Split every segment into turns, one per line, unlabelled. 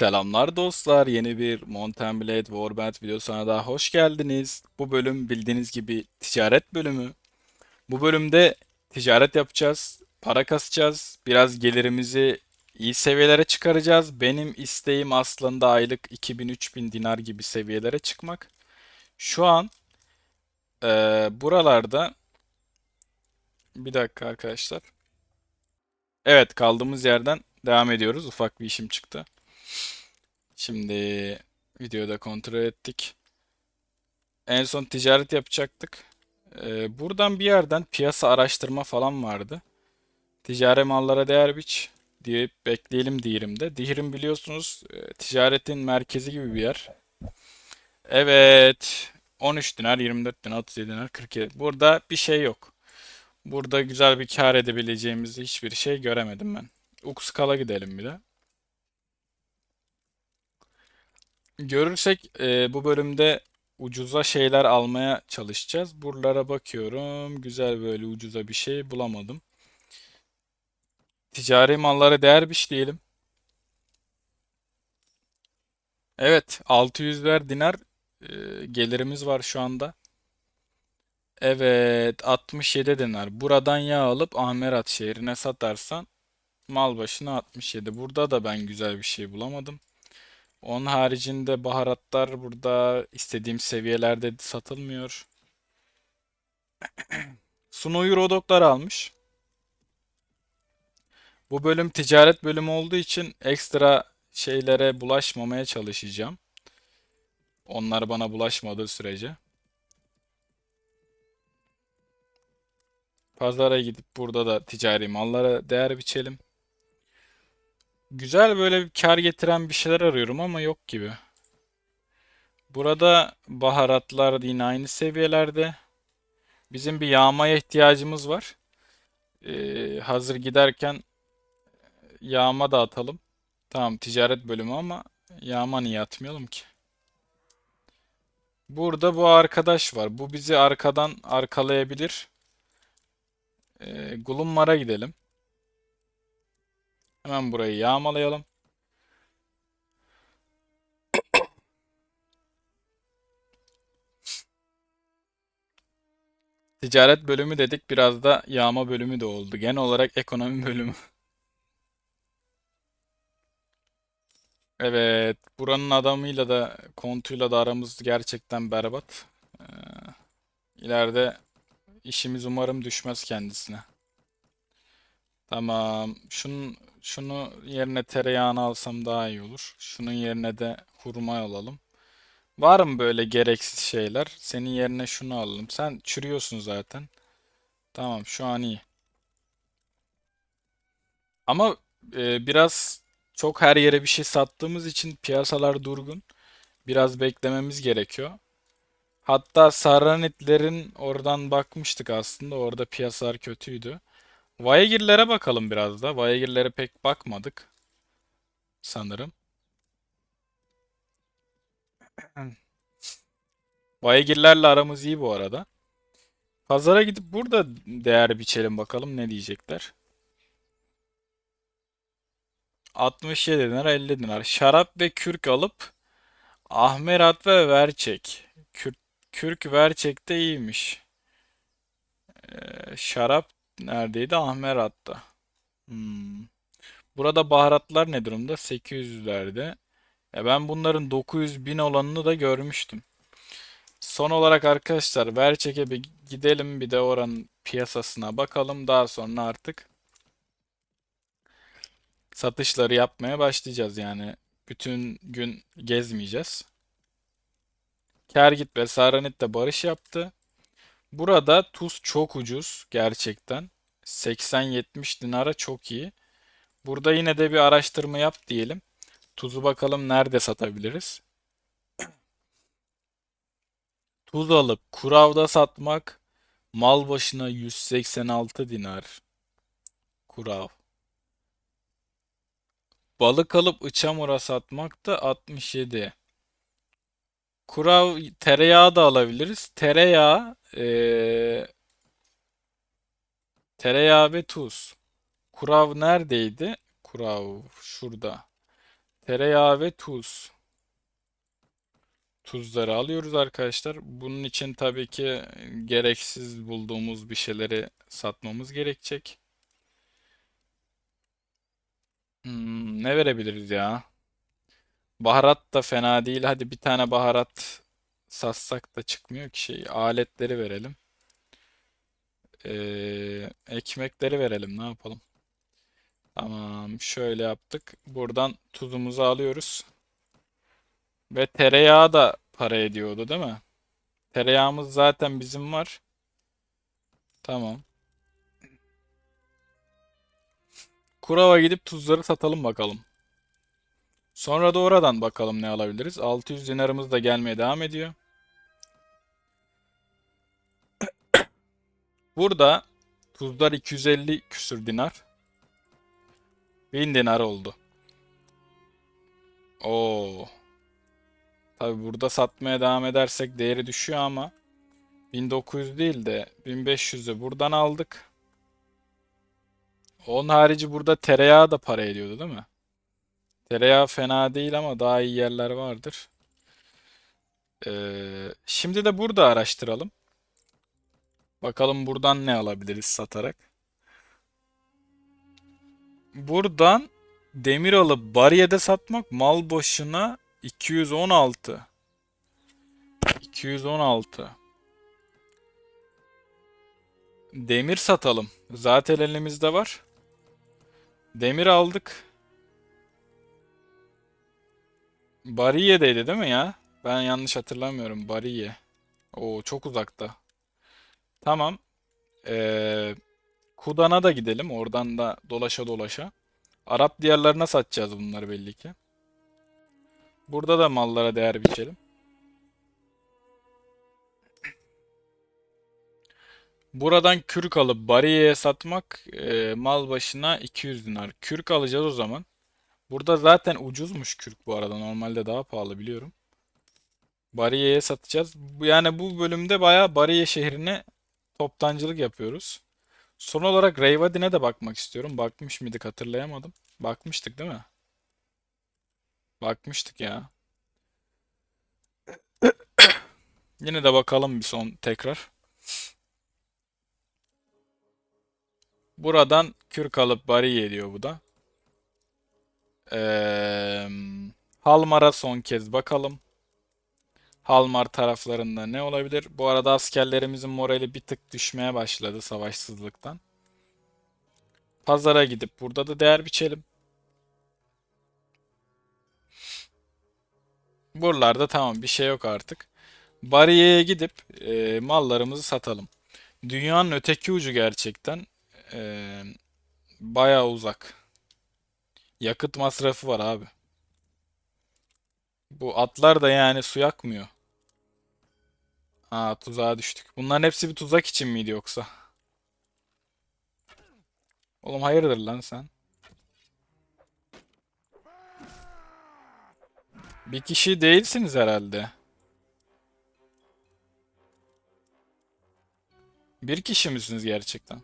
Selamlar dostlar. Yeni bir Mountain Blade Warband videosuna daha hoş geldiniz. Bu bölüm bildiğiniz gibi ticaret bölümü. Bu bölümde ticaret yapacağız, para kasacağız, biraz gelirimizi iyi seviyelere çıkaracağız. Benim isteğim aslında aylık 2000-3000 dinar gibi seviyelere çıkmak. Şu an eee, buralarda bir dakika arkadaşlar. Evet kaldığımız yerden devam ediyoruz. Ufak bir işim çıktı. Şimdi videoda kontrol ettik. En son ticaret yapacaktık. Ee, buradan bir yerden piyasa araştırma falan vardı. Ticari mallara değer biç diye bekleyelim Dihrim'de. Dihrim biliyorsunuz e, ticaretin merkezi gibi bir yer. Evet. 13 dinar, 24 dinar, 37 dinar, 47. Burada bir şey yok. Burada güzel bir kar edebileceğimiz hiçbir şey göremedim ben. Uxkal'a gidelim bir de. Görürsek e, bu bölümde ucuza şeyler almaya çalışacağız. Buralara bakıyorum. Güzel böyle ucuza bir şey bulamadım. Ticari mallara değer biçleyelim. Evet, 600'ler dinar e, gelirimiz var şu anda. Evet, 67 dinar. Buradan yağ alıp Ahmerat şehrine satarsan mal başına 67. Burada da ben güzel bir şey bulamadım. Onun haricinde baharatlar burada istediğim seviyelerde satılmıyor. Suno'yu Rodoklar almış. Bu bölüm ticaret bölümü olduğu için ekstra şeylere bulaşmamaya çalışacağım. Onlar bana bulaşmadığı sürece. Pazara gidip burada da ticari mallara değer biçelim. Güzel böyle bir kar getiren bir şeyler arıyorum ama yok gibi. Burada baharatlar yine aynı seviyelerde. Bizim bir yağmaya ihtiyacımız var. Ee, hazır giderken yağma da atalım. Tamam ticaret bölümü ama yağma niye atmayalım ki? Burada bu arkadaş var. Bu bizi arkadan arkalayabilir. Ee, Glummar'a gidelim. Hemen burayı yağmalayalım. Ticaret bölümü dedik biraz da yağma bölümü de oldu. Genel olarak ekonomi bölümü. Evet, buranın adamıyla da kontuyla da aramız gerçekten berbat. Ee, işimiz umarım düşmez kendisine. Tamam. Şunun, şunu yerine tereyağını alsam daha iyi olur. Şunun yerine de hurma alalım. Var mı böyle gereksiz şeyler? Senin yerine şunu alalım. Sen çürüyorsun zaten. Tamam, şu an iyi. Ama e, biraz çok her yere bir şey sattığımız için piyasalar durgun. Biraz beklememiz gerekiyor. Hatta Sarranetlerin oradan bakmıştık aslında. Orada piyasalar kötüydü. Vaygirlere bakalım biraz da. Vaygirlere pek bakmadık sanırım. Vaygirlerle aramız iyi bu arada. Pazara gidip burada değer biçelim bakalım ne diyecekler. 67 dinar 50 dinar. Şarap ve kürk alıp Ahmerat ve Verçek. Kürk, kürk Verçek de iyiymiş. Ee, şarap neredeydi? Ahmerat'ta. Hmm. Burada baharatlar ne durumda? 800'lerde. Ya ben bunların 900 bin olanını da görmüştüm. Son olarak arkadaşlar Verçek'e bir gidelim bir de oranın piyasasına bakalım. Daha sonra artık satışları yapmaya başlayacağız yani. Bütün gün gezmeyeceğiz. Kergit ve Saranit de barış yaptı. Burada tuz çok ucuz gerçekten. 80-70 dinara çok iyi. Burada yine de bir araştırma yap diyelim. Tuzu bakalım nerede satabiliriz. Tuz alıp Kurav'da satmak mal başına 186 dinar. Kurav. Balık alıp Ichamur'a satmak da 67. Kurav tereyağı da alabiliriz. Tereyağı eee, tereyağı ve tuz. Kurav neredeydi? Kurav şurada. Tereyağı ve tuz. Tuzları alıyoruz arkadaşlar. Bunun için tabii ki gereksiz bulduğumuz bir şeyleri satmamız gerekecek. Hmm, ne verebiliriz ya? Baharat da fena değil. Hadi bir tane baharat satsak da çıkmıyor ki şey. Aletleri verelim. Ee, ekmekleri verelim. Ne yapalım? Tamam, şöyle yaptık. Buradan tuzumuzu alıyoruz. Ve tereyağı da para ediyordu, değil mi? Tereyağımız zaten bizim var. Tamam. Kurava gidip tuzları satalım bakalım. Sonra da oradan bakalım ne alabiliriz. 600 dinarımız da gelmeye devam ediyor. Burada tuzlar 250 küsür dinar. 1000 dinar oldu. Oo. Tabi burada satmaya devam edersek değeri düşüyor ama 1900 değil de 1500'ü buradan aldık. Onun harici burada tereyağı da para ediyordu değil mi? Tereyağı fena değil ama daha iyi yerler vardır. Ee, şimdi de burada araştıralım. Bakalım buradan ne alabiliriz satarak. Buradan demir alıp bariyede satmak mal başına 216. 216. Demir satalım. Zaten elimizde var. Demir aldık. Bariye'deydi değil mi ya? Ben yanlış hatırlamıyorum. Bariye. Oo çok uzakta. Tamam. Ee, Kudan'a da gidelim. Oradan da dolaşa dolaşa. Arap diyarlarına satacağız bunları belli ki. Burada da mallara değer biçelim. Buradan kürk alıp Bariye'ye satmak e, mal başına 200 dinar. Kürk alacağız o zaman. Burada zaten ucuzmuş kürk bu arada. Normalde daha pahalı biliyorum. Bariye'ye satacağız. Yani bu bölümde bayağı Bariye şehrine toptancılık yapıyoruz. Son olarak Reyvadin'e de bakmak istiyorum. Bakmış mıydık hatırlayamadım. Bakmıştık değil mi? Bakmıştık ya. Yine de bakalım bir son tekrar. Buradan kürk alıp Bariye diyor bu da. Eee Halmar'a son kez bakalım. Halmar taraflarında ne olabilir? Bu arada askerlerimizin morali bir tık düşmeye başladı savaşsızlıktan. Pazara gidip burada da değer biçelim. Buralarda tamam bir şey yok artık. Bariye'ye gidip e, mallarımızı satalım. Dünyanın öteki ucu gerçekten e, bayağı uzak. Yakıt masrafı var abi. Bu atlar da yani su yakmıyor. Aa tuzağa düştük. Bunların hepsi bir tuzak için miydi yoksa? Oğlum hayırdır lan sen? Bir kişi değilsiniz herhalde. Bir kişi misiniz gerçekten?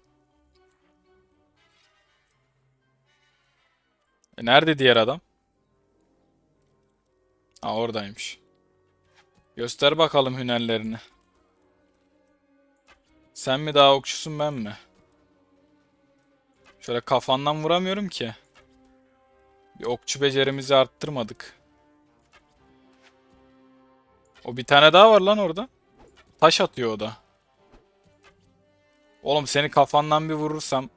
E nerede diğer adam? Aa oradaymış. Göster bakalım hünerlerini. Sen mi daha okçusun ben mi? Şöyle kafandan vuramıyorum ki. Bir okçu becerimizi arttırmadık. O bir tane daha var lan orada. Taş atıyor o da. Oğlum seni kafandan bir vurursam.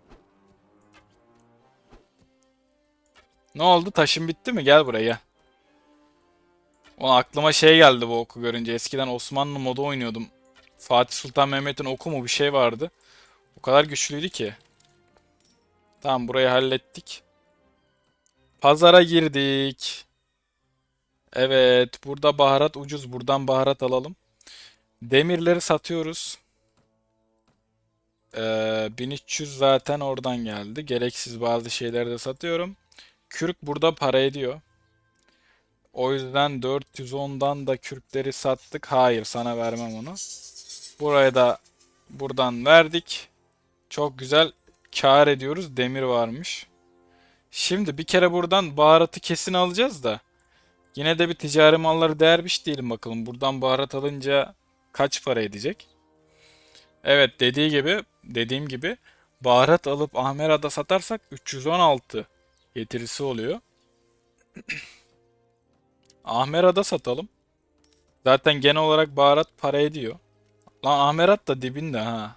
Ne oldu? Taşın bitti mi? Gel buraya gel. Aklıma şey geldi bu oku görünce. Eskiden Osmanlı modu oynuyordum. Fatih Sultan Mehmet'in oku mu bir şey vardı. O kadar güçlüydü ki. Tamam burayı hallettik. Pazara girdik. Evet burada baharat ucuz. Buradan baharat alalım. Demirleri satıyoruz. Ee, 1300 zaten oradan geldi. Gereksiz bazı şeyleri de satıyorum. Kürk burada para ediyor. O yüzden 410'dan da kürkleri sattık. Hayır sana vermem onu. Buraya da buradan verdik. Çok güzel kâr ediyoruz. Demir varmış. Şimdi bir kere buradan baharatı kesin alacağız da. Yine de bir ticari malları değermiş diyelim bakalım. Buradan baharat alınca kaç para edecek? Evet dediği gibi dediğim gibi baharat alıp Ahmera'da satarsak 316 getirisi oluyor. Ahmera'da satalım. Zaten genel olarak baharat para ediyor. Lan Ahmerat da dibinde ha.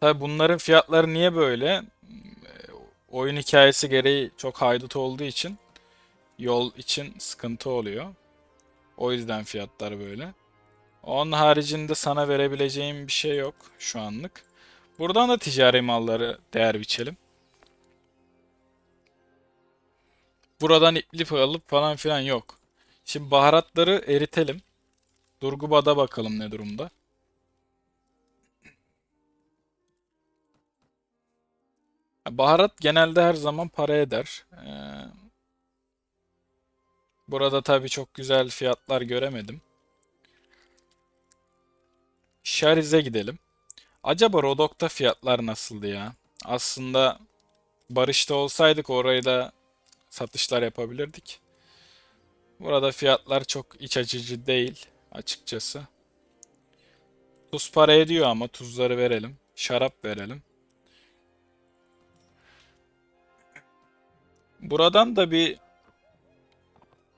Tabi bunların fiyatları niye böyle? Oyun hikayesi gereği çok haydut olduğu için yol için sıkıntı oluyor. O yüzden fiyatlar böyle. Onun haricinde sana verebileceğim bir şey yok şu anlık. Buradan da ticari malları değer biçelim. Buradan iplip alıp falan filan yok. Şimdi baharatları eritelim. Durguba'da bakalım ne durumda. Baharat genelde her zaman para eder. Ee, burada tabii çok güzel fiyatlar göremedim. Şariz'e gidelim. Acaba Rodok'ta fiyatlar nasıldı ya? Aslında Barış'ta olsaydık orayı da satışlar yapabilirdik. Burada fiyatlar çok iç açıcı değil açıkçası. Tuz para ediyor ama tuzları verelim. Şarap verelim. Buradan da bir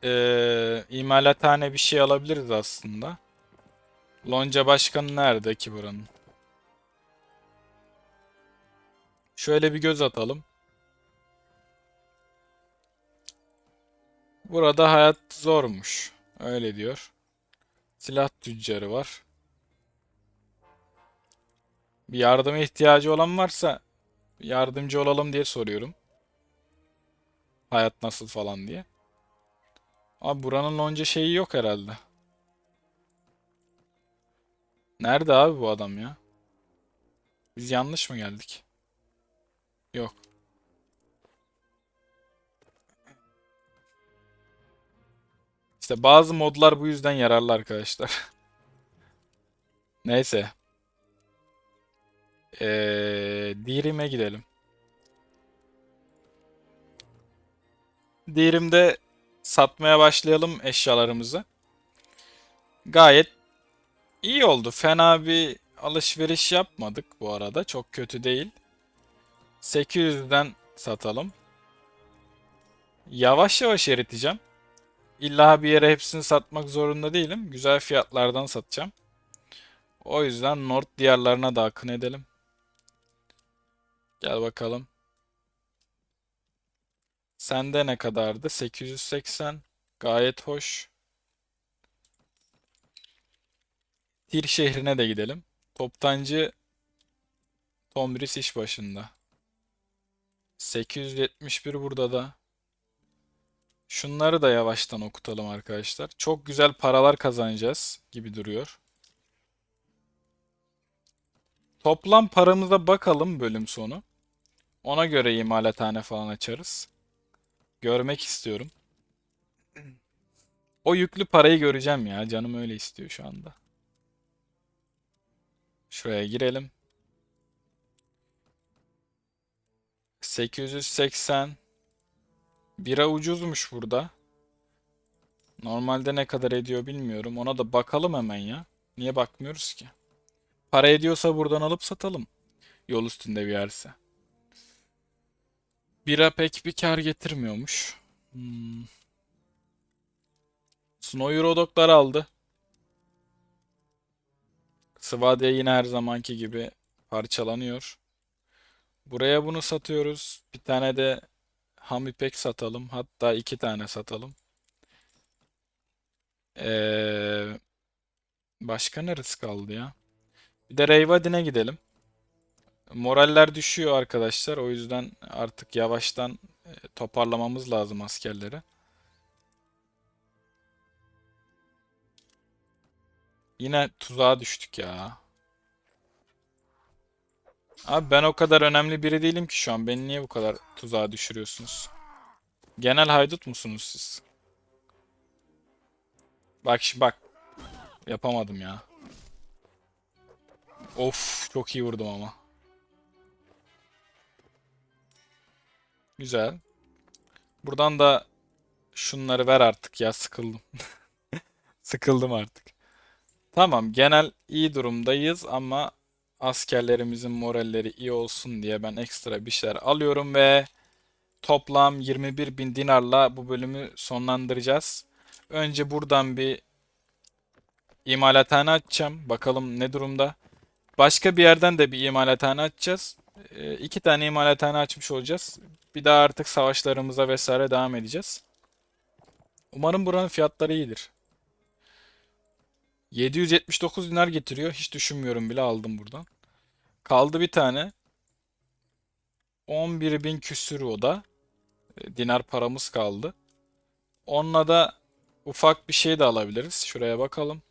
eee imalathane bir şey alabiliriz aslında. Lonca başkanı nerede ki buranın? Şöyle bir göz atalım. Burada hayat zormuş. Öyle diyor. Silah tüccarı var. Bir yardıma ihtiyacı olan varsa yardımcı olalım diye soruyorum. Hayat nasıl falan diye. Abi buranın lonca şeyi yok herhalde. Nerede abi bu adam ya? Biz yanlış mı geldik? Yok. İşte bazı modlar bu yüzden yararlı arkadaşlar. Neyse. Ee, Dirim'e gidelim. Dirim'de satmaya başlayalım eşyalarımızı. Gayet iyi oldu. Fena bir alışveriş yapmadık bu arada. Çok kötü değil. 800'den satalım. Yavaş yavaş eriteceğim. İlla bir yere hepsini satmak zorunda değilim. Güzel fiyatlardan satacağım. O yüzden Nord diyarlarına da akın edelim. Gel bakalım. Sende ne kadardı? 880. Gayet hoş. Tir şehrine de gidelim. Toptancı Tomris iş başında. 871 burada da. Şunları da yavaştan okutalım arkadaşlar. Çok güzel paralar kazanacağız gibi duruyor. Toplam paramıza bakalım bölüm sonu. Ona göre imalathane falan açarız. Görmek istiyorum. O yüklü parayı göreceğim ya. Canım öyle istiyor şu anda. Şuraya girelim. 880 Bira ucuzmuş burada. Normalde ne kadar ediyor bilmiyorum. Ona da bakalım hemen ya. Niye bakmıyoruz ki? Para ediyorsa buradan alıp satalım. Yol üstünde bir yerse. Bira pek bir kar getirmiyormuş. Hmm. Snow Eurodoklar aldı. Svadya yine her zamanki gibi parçalanıyor. Buraya bunu satıyoruz. Bir tane de ham ipek satalım. Hatta iki tane satalım. Ee, başka neresi kaldı ya? Bir de Reyvadin'e gidelim. Moraller düşüyor arkadaşlar. O yüzden artık yavaştan e, toparlamamız lazım askerleri. Yine tuzağa düştük ya. Abi ben o kadar önemli biri değilim ki şu an. Beni niye bu kadar tuzağa düşürüyorsunuz? Genel haydut musunuz siz? Bak şimdi bak. Yapamadım ya. Of çok iyi vurdum ama. Güzel. Buradan da şunları ver artık ya sıkıldım. Sıkıldım artık. Tamam genel iyi durumdayız ama askerlerimizin moralleri iyi olsun diye ben ekstra bir şeyler alıyorum ve toplam 21 bin dinarla bu bölümü sonlandıracağız. Önce buradan bir imalathane açacağım. Bakalım ne durumda. Başka bir yerden de bir imalathane açacağız. Ee, iki tane imalathane açmış olacağız. Bir daha artık savaşlarımıza vesaire devam edeceğiz. Umarım buranın fiyatları iyidir. 779 dinar getiriyor. Hiç düşünmüyorum bile aldım buradan. Kaldı bir tane. 11 bin küsür o da. E, Dinar paramız kaldı. Onunla da ufak bir şey de alabiliriz. Şuraya bakalım.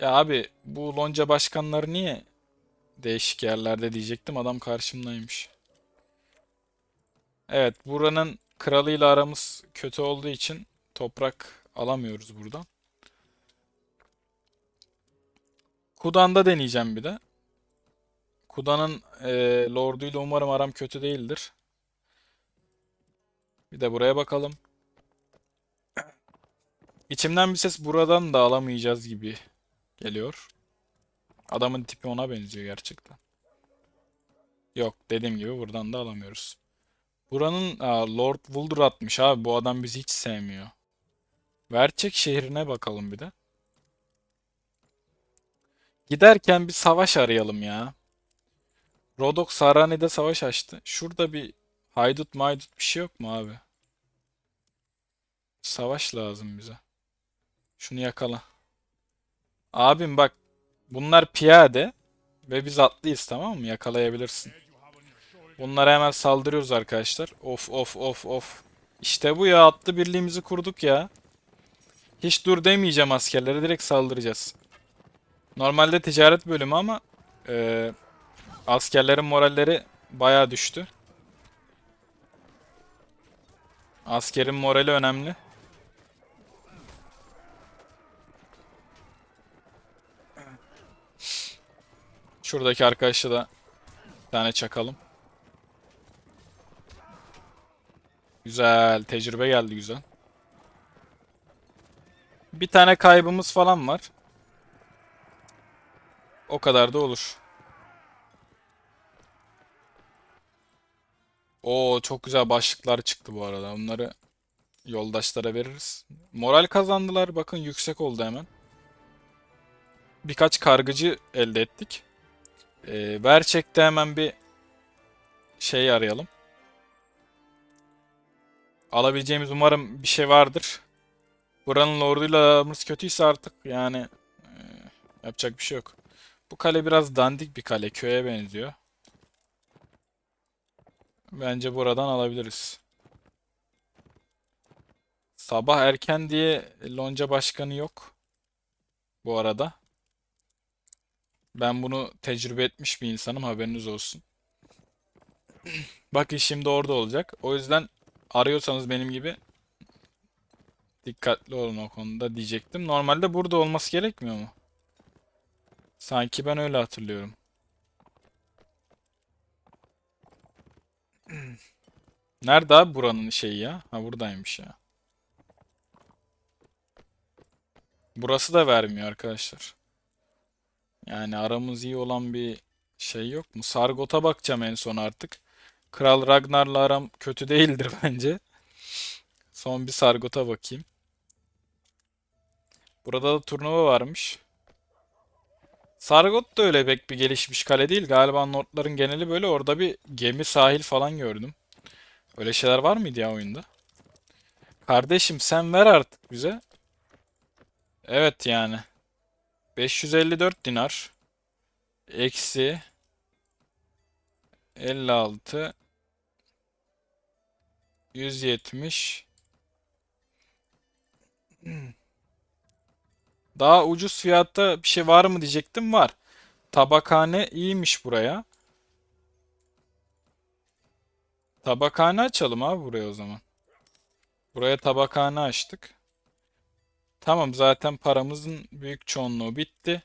Ya abi bu lonca başkanları niye değişik yerlerde diyecektim. Adam karşımdaymış. Evet buranın kralıyla aramız kötü olduğu için toprak alamıyoruz buradan. Kudan'da deneyeceğim bir de. Kudan'ın e, lorduyla umarım aram kötü değildir. Bir de buraya bakalım. İçimden bir ses buradan da alamayacağız gibi geliyor. Adamın tipi ona benziyor gerçekten. Yok dediğim gibi buradan da alamıyoruz. Buranın aa, Lord Vuldur atmış abi. Bu adam bizi hiç sevmiyor. Verçek şehrine bakalım bir de. Giderken bir savaş arayalım ya. Rodok Sarani'de savaş açtı. Şurada bir haydut maydut bir şey yok mu abi? Savaş lazım bize. Şunu yakala. Abim bak bunlar piyade ve biz atlıyız tamam mı? Yakalayabilirsin. Bunlara hemen saldırıyoruz arkadaşlar. Of of of of. İşte bu ya atlı birliğimizi kurduk ya. Hiç dur demeyeceğim askerlere direkt saldıracağız. Normalde ticaret bölümü ama e, askerlerin moralleri bayağı düştü. Askerin morali önemli. Şuradaki arkadaşı da bir tane çakalım. Güzel. Tecrübe geldi güzel. Bir tane kaybımız falan var. O kadar da olur. Oo çok güzel başlıklar çıktı bu arada. Onları yoldaşlara veririz. Moral kazandılar. Bakın yüksek oldu hemen. Birkaç kargıcı elde ettik. Ee, Verçek'te hemen bir şey arayalım. Alabileceğimiz umarım bir şey vardır. Buranın lorduyla aramız kötüyse artık yani e, yapacak bir şey yok. Bu kale biraz dandik bir kale. Köye benziyor. Bence buradan alabiliriz. Sabah erken diye lonca başkanı yok. Bu arada. Ben bunu tecrübe etmiş bir insanım haberiniz olsun. Bakın şimdi orada olacak. O yüzden arıyorsanız benim gibi dikkatli olun o konuda diyecektim. Normalde burada olması gerekmiyor mu? Sanki ben öyle hatırlıyorum. Nerede abi buranın şeyi ya? Ha buradaymış ya. Burası da vermiyor arkadaşlar. Yani aramız iyi olan bir şey yok mu? Sargot'a bakacağım en son artık. Kral Ragnar'la aram kötü değildir bence. Son bir Sargot'a bakayım. Burada da turnuva varmış. Sargot da öyle pek bir gelişmiş kale değil. Galiba Nordların geneli böyle. Orada bir gemi sahil falan gördüm. Öyle şeyler var mıydı ya oyunda? Kardeşim sen ver artık bize. Evet yani. 554 dinar. Eksi 56 170 Daha ucuz fiyatta bir şey var mı diyecektim var. Tabakhane iyiymiş buraya. Tabakhane açalım abi buraya o zaman. Buraya tabakhane açtık. Tamam zaten paramızın büyük çoğunluğu bitti.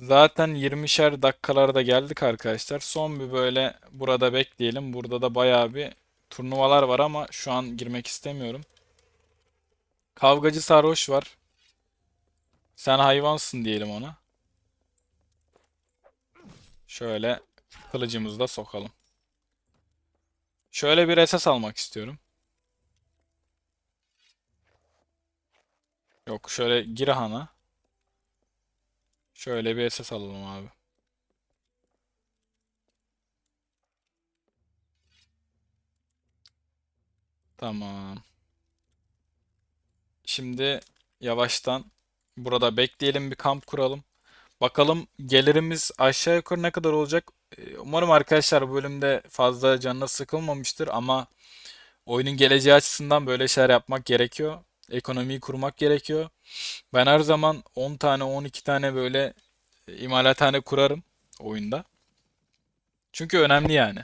Zaten 20'şer dakikalarda geldik arkadaşlar. Son bir böyle burada bekleyelim. Burada da bayağı bir turnuvalar var ama şu an girmek istemiyorum. Kavgacı sarhoş var. Sen hayvansın diyelim ona. Şöyle kılıcımızı da sokalım. Şöyle bir SS almak istiyorum. Yok şöyle Girahan'a. Şöyle bir SS alalım abi. Tamam. Şimdi yavaştan burada bekleyelim bir kamp kuralım. Bakalım gelirimiz aşağı yukarı ne kadar olacak? Ee, Umarım arkadaşlar bu bölümde fazla canına sıkılmamıştır ama oyunun geleceği açısından böyle şeyler yapmak gerekiyor. Ekonomiyi kurmak gerekiyor. Ben her zaman 10 tane 12 tane böyle e, imalathane kurarım oyunda. Çünkü önemli yani.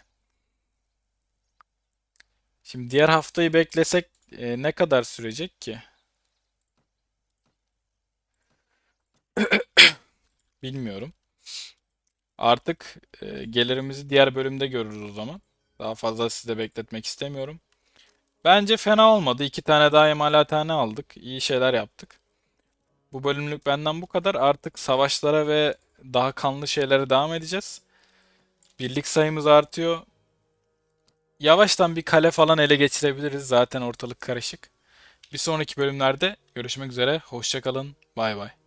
Şimdi diğer haftayı beklesek e, ne kadar sürecek ki? Bilmiyorum. Artık e, gelirimizi diğer bölümde görürüz o zaman. Daha fazla sizi bekletmek istemiyorum. Bence fena olmadı. İki tane daha imalathane aldık. İyi şeyler yaptık. Bu bölümlük benden bu kadar. Artık savaşlara ve daha kanlı şeylere devam edeceğiz. Birlik sayımız artıyor. Yavaştan bir kale falan ele geçirebiliriz. Zaten ortalık karışık. Bir sonraki bölümlerde görüşmek üzere. Hoşça kalın. Bay bay.